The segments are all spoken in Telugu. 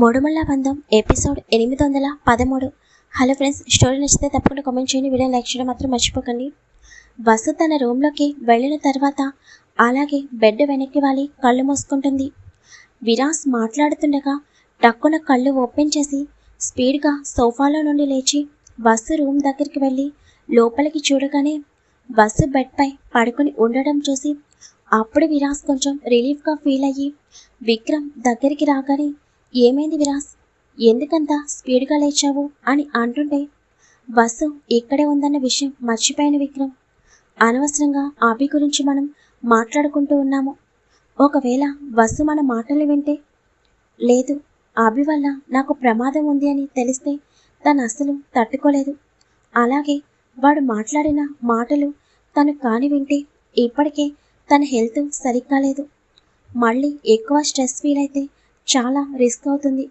మూడుమల్ల బంధం ఎపిసోడ్ ఎనిమిది వందల పదమూడు. హలో ఫ్రెండ్స్ స్టోరీ నచ్చితే తప్పకుండా కామెంట్ చేయండి వీడియో లైక్ చేయడం మాత్రం మర్చిపోకండి. వసు తన రూమ్లోకి వెళ్ళిన తర్వాత అలాగే బెడ్ వెనక్కి వాలి కళ్ళు మూసుకుంటుంది. విరాస్ మాట్లాడుతుండగా టక్కున కళ్ళు ఓపెన్ చేసి స్పీడ్గా సోఫాలో నుండి లేచి బస్సు రూమ్ దగ్గరికి వెళ్ళి లోపలికి చూడగానే బస్సు బెడ్పై పడుకొని ఉండడం చూసి అప్పుడు విరాస్ కొంచెం రిలీఫ్గా ఫీల్ అయ్యి విక్రమ్ దగ్గరికి రాగానే ఏమైంది విరాస్? ఎందుకంత స్పీడ్గా లేచావు? అని అంటుంటే బస్సు ఇక్కడే ఉందన్న విషయం మర్చిపోయిన విక్రమ్. అనవసరంగా ఆబి గురించి మనం మాట్లాడుకుంటూ ఉన్నాము. ఒకవేళ బస్సు మన మాటలు వింటే లేదు ఆబి వల్ల నాకు ప్రమాదం ఉంది అని తెలిస్తే తను అస్సలు తట్టుకోలేదు. అలాగే వాడు మాట్లాడిన మాటలు తను కాని వింటే ఇప్పటికే తన హెల్త్ సరిగ్గా లేదు. మళ్ళీ ఎక్కువ స్ట్రెస్ ఫీల్ అయితే చాలా రిస్క్ అవుతుంది.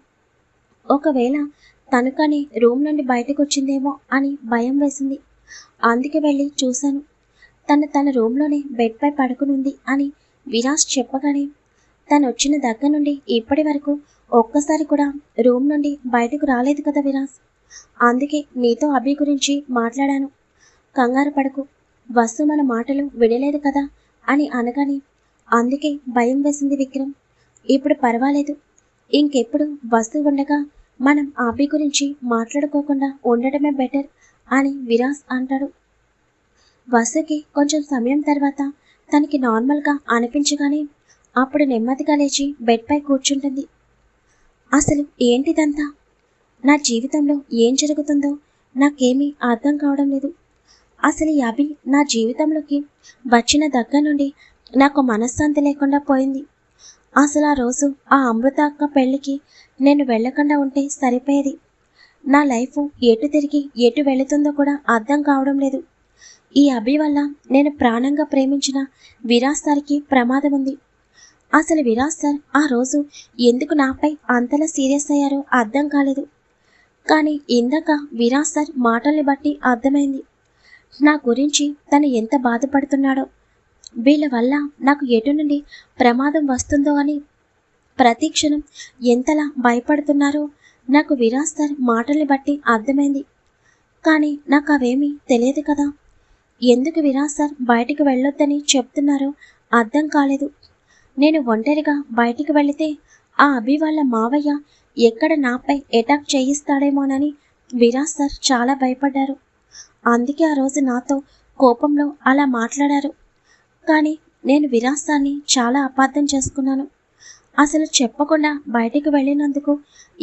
ఒకవేళ తను కానీ రూమ్ నుండి బయటకు వచ్చిందేమో అని భయం వేసింది. అందుకే వెళ్ళి చూశాను. తను తన రూమ్లోనే బెడ్పై పడుకునుంది అని విరాస్ చెప్పగానే తను వచ్చిన దగ్గర నుండి ఇప్పటి వరకు ఒక్కసారి కూడా రూమ్ నుండి బయటకు రాలేదు కదా విరాస్ అందుకే నీతో అభి గురించి మాట్లాడాను. కంగారు పడకు. వస్తు మన మాటలు వినలేదు కదా అని అనగానే అందుకే భయం వేసింది విక్రమ్. ఇప్పుడు పర్వాలేదు. ఇంకెప్పుడు బస్సు ఉండగా మనం ఆపి గురించి మాట్లాడుకోకుండా ఉండటమే బెటర్ అని విరాస్ అంటాడు. వసుకి కొంచెం సమయం తర్వాత తనకి నార్మల్గా అనిపించగానే అప్పుడు నెమ్మదిగా లేచి బెడ్పై కూర్చుంటుంది. అసలు ఏంటిదంతా? నా జీవితంలో ఏం జరుగుతుందో నాకేమీ అర్థం కావడం లేదు. అసలు ఈ అభి నా జీవితంలోకి వచ్చిన దగ్గర నుండి నాకు మనశ్శాంతి లేకుండా పోయింది. అసలు ఆ రోజు ఆ అమృత అక్క పెళ్ళికి నేను వెళ్ళకుండా ఉంటే సరిపోయేది. నా లైఫ్ ఎటు తిరిగి ఎటు వెళుతుందో కూడా అర్థం కావడం లేదు. ఈ అభి వల్ల నేను ప్రాణంగా ప్రేమించిన విరాజ్ సార్కి ప్రమాదం ఉంది. అసలు విరాజ్ సార్ ఆ రోజు ఎందుకు నాపై అంతలా సీరియస్ అయ్యారో అర్థం కాలేదు. కానీ ఇందాక విరాజ్ సార్ మాటల్ని బట్టి అర్థమైంది. నా గురించి తను ఎంత బాధపడుతున్నాడో. వీళ్ళ వల్ల నాకు ఎటు నుండి ప్రమాదం వస్తుందో అని ప్రతిక్షణం ఎంతలా భయపడుతున్నారో నాకు విరాజ్ సార్ మాటల్ని బట్టి అర్థమైంది. కానీ నాకు అవేమీ తెలియదు కదా. ఎందుకు విరాజ్ సార్ బయటికి వెళ్ళొద్దని చెప్తున్నారో అర్థం కాలేదు. నేను ఒంటరిగా బయటికి వెళితే ఆ అభి వాళ్ళ మావయ్య ఎక్కడ నాపై అటాక్ చేయిస్తాడేమోనని విరాజ్ సార్ చాలా భయపడ్డారు. అందుకే ఆ రోజు నాతో కోపంలో అలా మాట్లాడారు. కానీ నేను విరాజ్ చాలా అపార్థం చేసుకున్నాను. అసలు చెప్పకుండా బయటికి వెళ్ళినందుకు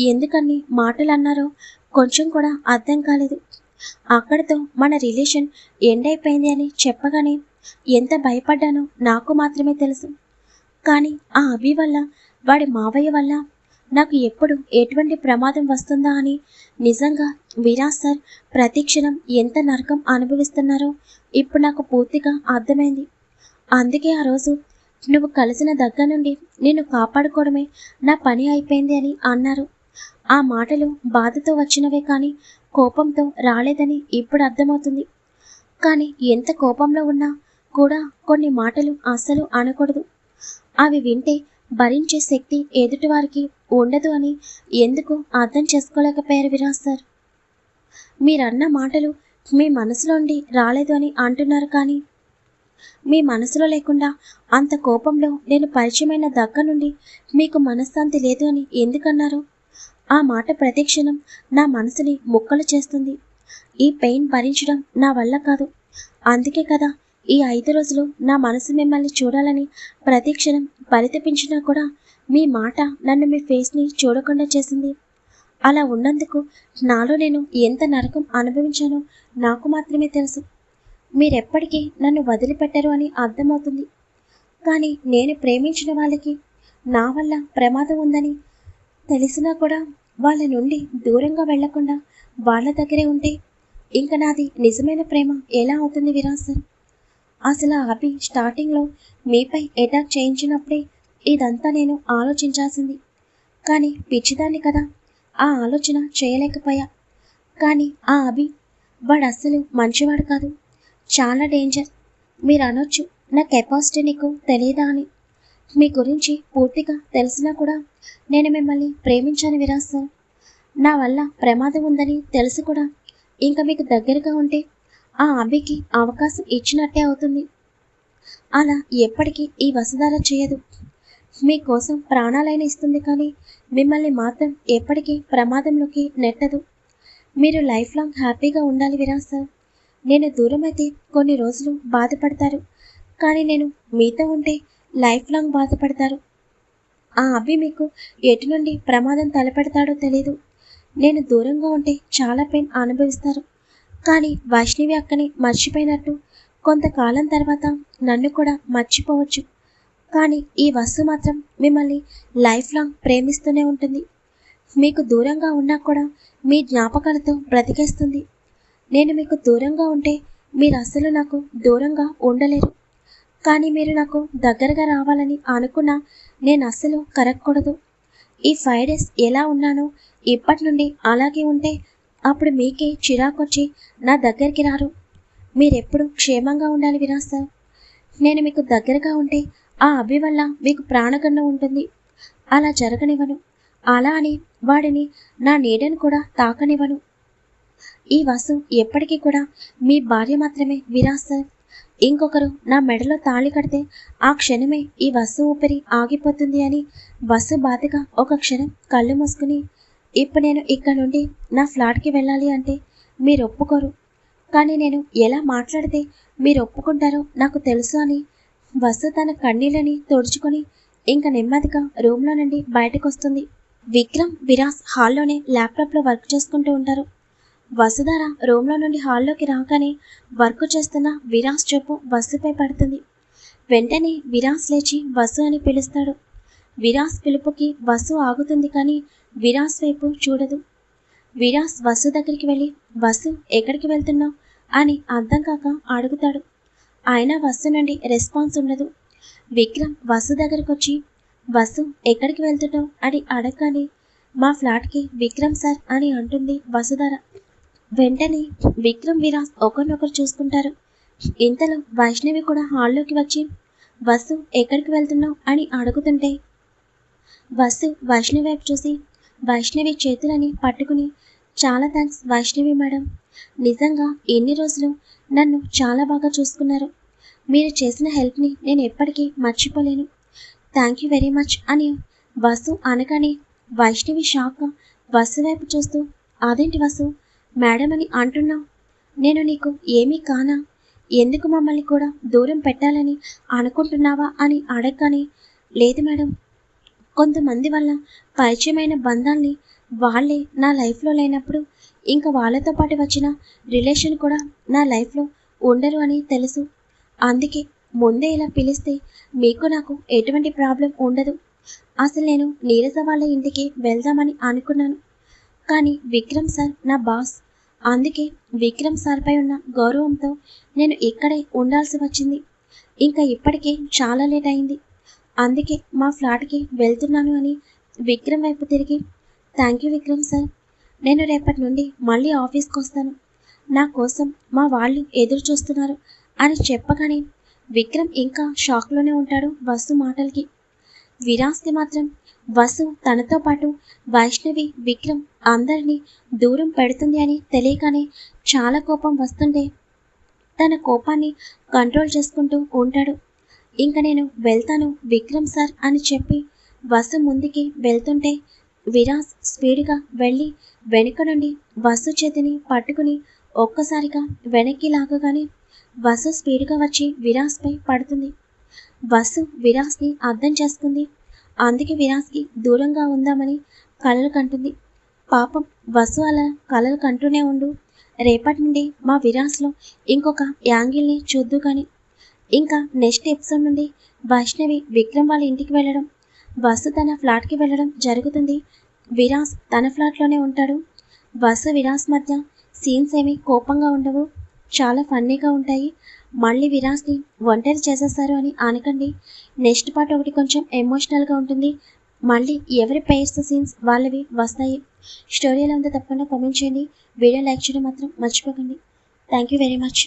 ఎందుకని మాటలు అన్నారో కొంచెం కూడా అర్థం కాలేదు. అక్కడితో మన రిలేషన్ ఎండ్ అయిపోయింది అని చెప్పగానే ఎంత భయపడ్డానో నాకు మాత్రమే తెలుసు. కానీ ఆ అభి వల్ల వాడి మావయ్య వల్ల నాకు ఎప్పుడు ఎటువంటి ప్రమాదం వస్తుందా అని నిజంగా విరాజ్ సార్ ప్రతి క్షణం ఎంత నరకం అనుభవిస్తున్నారో ఇప్పుడు నాకు పూర్తిగా అర్థమైంది. అందుకే ఆ రోజు నువ్వు కలిసిన దగ్గర నుండి నిన్ను కాపాడుకోవడమే నా పని అయిపోయింది అని అన్నారు. ఆ మాటలు బాధతో వచ్చినవే కానీ కోపంతో రాలేదని ఇప్పుడు అర్థమవుతుంది. కానీ ఎంత కోపంలో ఉన్నా కూడా కొన్ని మాటలు అస్సలు అనకూడదు. అవి వింటే భరించే శక్తి ఎదుటివారికి ఉండదు అని ఎందుకు అర్థం చేసుకోలేకపోయారు విరాజ్ సార్? మీరన్న మాటలు మీ మనసులోండి రాలేదు అని అంటున్నారు కానీ మీ మనసులో లేకుండా అంత కోపంలో నేను పరిచయమైన దగ్గర నుండి మీకు మనశ్శాంతి లేదు అని ఎందుకన్నారు? ఆ మాట ప్రతిక్షణం నా మనసుని ముక్కలు చేస్తుంది. ఈ పెయిన్ భరించడం నా వల్ల కాదు. అందుకే కదా ఈ ఐదు రోజులు నా మనసు మిమ్మల్ని చూడాలని ప్రతిక్షణం పరితపించినా కూడా మీ మాట నన్ను మీ ఫేస్ని చూడకుండా చేసింది. అలా ఉన్నందుకు నాలో నేను ఎంత నరకం అనుభవించానో నాకు మాత్రమే తెలుసు. మీరెప్పటికీ నన్ను వదిలిపెట్టరు అని అర్థమవుతుంది. కానీ నేను ప్రేమించిన వాళ్ళకి నా వల్ల ప్రమాదం ఉందని తెలిసినా కూడా వాళ్ళ నుండి దూరంగా వెళ్ళకుండా వాళ్ళ దగ్గరే ఉంటే ఇంకా నాది నిజమైన ప్రేమ ఎలా అవుతుంది విరాజ్ సార్? అసలు ఆ అభి స్టార్టింగ్లో మీపై అటాక్ చేయించినప్పుడే ఇదంతా నేను ఆలోచించాల్సింది. కానీ పిచ్చిదాన్ని కదా ఆ ఆలోచన చేయలేకపోయా. కానీ ఆ అభి వాడు అస్సలు మంచివాడు కాదు. చాలా డేంజర్ మీరు అనొచ్చు నా కెపాసిటీ నీకు తెలియదా అని. మీ గురించి పూర్తిగా తెలిసినా కూడా నేను మిమ్మల్ని ప్రేమించాను విరాజ్ సార్ నా వల్ల ప్రమాదం ఉందని తెలిసి కూడా ఇంకా మీకు దగ్గరగా ఉంటే ఆ అభికి అవకాశం ఇచ్చినట్టే అవుతుంది. అలా ఎప్పటికీ ఈ వసుధార చేయదు. మీకోసం ప్రాణాలైన ఇస్తుంది కానీ మిమ్మల్ని మాత్రం ఎప్పటికీ ప్రమాదంలోకి నెట్టదు. మీరు లైఫ్ లాంగ్ హ్యాపీగా ఉండాలి విరాజ్ సార్ నేను దూరం అయితే కొన్ని రోజులు బాధపడతారు. కానీ నేను మీతో ఉంటే లైఫ్ లాంగ్ బాధపడతారు. ఆ అవి మీకు ఎటు నుండి ప్రమాదం తలపెడతాడో తెలియదు నేను దూరంగా ఉంటే చాలా పెయిన్ అనుభవిస్తారు. కానీ వైష్ణవి అక్కని మర్చిపోయినట్టు కొంతకాలం తర్వాత నన్ను కూడా మర్చిపోవచ్చు. కానీ ఈ వస్తు మాత్రం మిమ్మల్ని లైఫ్ లాంగ్ ప్రేమిస్తూనే ఉంటుంది. మీకు దూరంగా ఉన్నా కూడా మీ జ్ఞాపకాలతో బ్రతికేస్తుంది. నేను మీకు దూరంగా ఉంటే మీరు అస్సలు నాకు దూరంగా ఉండలేరు. కానీ మీరు నాకు దగ్గరగా రావాలని అనుకున్నా నేను అస్సలు కరగకూడదు. ఈ ఫైవ్ డేస్ ఎలా ఉన్నానో ఇప్పటి నుండి అలాగే ఉంటే అప్పుడు మీకే చిరాకొచ్చి నా దగ్గరికి రారు. మీరెప్పుడు క్షేమంగా ఉండాలి విరాజ్ సార్. నేను మీకు దగ్గరగా ఉంటే ఆ అభి వల్ల మీకు ప్రాణగండం ఉంటుంది. అలా జరగనివ్వను. అలా అని వాడిని నా నీడను కూడా తాకనివ్వను. ఈ వాసు ఎప్పటికీ కూడా మీ భార్య మాత్రమే విరాజ్ ఇంకొకరు నా మెడలో తాళి కడితే ఆ క్షణమే ఈ వసు ఊపిరి ఆగిపోతుంది అని వసు బాధగా ఒక క్షణం కళ్ళు మూసుకుని ఇప్పుడు నేను ఇక్కడ నుండి నా ఫ్లాట్కి వెళ్ళాలి అంటే మీరు ఒప్పుకోరు. కానీ నేను ఎలా మాట్లాడితే మీరు ఒప్పుకుంటారో నాకు తెలుసు అని వసు తన కన్నీళ్ళని తుడుచుకొని ఇంకా నెమ్మదిగా రూమ్లో నుండి బయటకు వస్తుంది విక్రమ్ విరాస్ హాల్లోనే ల్యాప్టాప్లో వర్క్ చేసుకుంటూ ఉంటారు. వసుధార రూమ్లో నుండి హాల్లోకి రాగానే వర్క్ చేస్తున్న విరాస్ చూపు వసుపై పడుతుంది. వెంటనే విరాస్ లేచి వసు అని పిలుస్తాడు. విరాస్ పిలుపుకి వసు ఆగుతుంది కానీ విరాస్ వైపు చూడదు. విరాస్ వసు దగ్గరికి వెళ్ళి వసు ఎక్కడికి వెళ్తున్నావు? అని అర్థం కాక అడుగుతాడు. అయినా వసు నుండి రెస్పాన్స్ ఉండదు. విక్రమ్ వసు దగ్గరకు వచ్చి వసు ఎక్కడికి వెళ్తున్నావు? అని అడగగానే మా ఫ్లాట్కి విక్రమ్ సార్ అని అంటుంది వసుధార. వెంటనే విక్రమ్ విరాస్ ఒకరినొకరు చూసుకుంటారు. ఇంతలో వైష్ణవి కూడా హాల్లోకి వచ్చి వసు ఎక్కడికి వెళ్తున్నావు అని అడుగుతుంటే వసు వైష్ణవి వైపు చూసి వైష్ణవి చేతులని పట్టుకుని చాలా థ్యాంక్స్ వైష్ణవి మేడం. నిజంగా ఎన్ని రోజులు నన్ను చాలా బాగా చూసుకున్నారు. మీరు చేసిన హెల్ప్ని నేను ఎప్పటికీ మర్చిపోలేను. థ్యాంక్ యూ వెరీ మచ్ అని వసు అనగానే వైష్ణవి షాక్ వసు వైపు చూస్తూ అదేంటి వసు? మేడం అని అంటున్నావు. నేను నీకు ఏమీ కానా? ఎందుకు మమ్మల్ని కూడా దూరం పెట్టాలని అనుకుంటున్నావా అని అడగగానే లేదు మేడం. కొంతమంది వల్ల పరిచయమైన బంధాల్ని వాళ్ళే నా లైఫ్లో లేనప్పుడు ఇంకా వాళ్ళతో పాటు వచ్చిన రిలేషన్ కూడా నా లైఫ్లో ఉండరు అని తెలుసు. అందుకే ముందే ఇలా పిలిస్తే మీకు నాకు ఎటువంటి ప్రాబ్లం ఉండదు. అసలు నేను నీరజ వాళ్ళ ఇంటికి వెళ్దామని అనుకున్నాను. కానీ విక్రమ్ సార్ నా బాస్. అందుకే విక్రమ్ సార్పై ఉన్న గౌరవంతో నేను ఇక్కడే ఉండాల్సి వచ్చింది. ఇంకా ఇప్పటికే చాలా లేట్ అయింది. అందుకే మా ఫ్లాట్కి వెళ్తున్నాను అని విక్రమ్ వైపు తిరిగి థ్యాంక్ యూ విక్రమ్ సార్. నేను రేపటి నుండి మళ్ళీ ఆఫీస్కి వస్తాను. నా కోసం మా వాళ్ళు ఎదురు చూస్తున్నారు అని చెప్పగానే విక్రమ్ ఇంకా షాక్లోనే ఉంటాడు బస్సు మాటలకి. విరాస్కి మాత్రం వసు తనతో పాటు వైష్ణవి విక్రమ్ అందరినీ దూరం పెడుతుంది అని తెలియగానే చాలా కోపం వస్తుంటే తన కోపాన్ని కంట్రోల్ చేసుకుంటూ ఉంటాడు. ఇంకా నేను వెళ్తాను విక్రమ్ సార్ అని చెప్పి వసు ముందుకి వెళ్తుంటే విరాస్ స్పీడ్గా వెళ్ళి వెనుక నుండి వసు చేతిని పట్టుకుని ఒక్కసారిగా వెనక్కి లాగగానే వసు స్పీడ్గా వచ్చి విరాస్పై పడుతుంది. వసు విరాస్ని అర్థం చేసుకుంది. అందుకే విరాస్కి దూరంగా ఉందామని కలలు కంటుంది. పాపం వసు అలా కలలు కంటూనే ఉండు. రేపటి నుండి మా విరాస్లో ఇంకొక యాంగిల్ని చూద్దు కానీ. ఇంకా నెక్స్ట్ ఎపిసోడ్ నుండి వైష్ణవి విక్రమ్ వాళ్ళ ఇంటికి వెళ్ళడం వసు తన ఫ్లాట్కి వెళ్ళడం జరుగుతుంది. విరాస్ తన ఫ్లాట్లోనే ఉంటాడు. వసు విరాస్ మధ్య సీన్స్ ఏమి కోపంగా ఉండవు. చాలా ఫన్నీగా ఉంటాయి. మళ్ళీ విరాస్ని ఒంటరి చేసేస్తారు అని అనకండి నెక్స్ట్ పార్ట్ ఒకటి కొంచెం ఎమోషనల్గా ఉంటుంది. మళ్ళీ ఎవరి పేర్స్ సీన్స్ వాళ్ళవి వస్తాయి. స్టోరీ ఎలా ఉందో తప్పకుండా కామెంట్ చేయండి. వీడియో లైక్ చేయడం మాత్రం మర్చిపోకండి. Thank you very much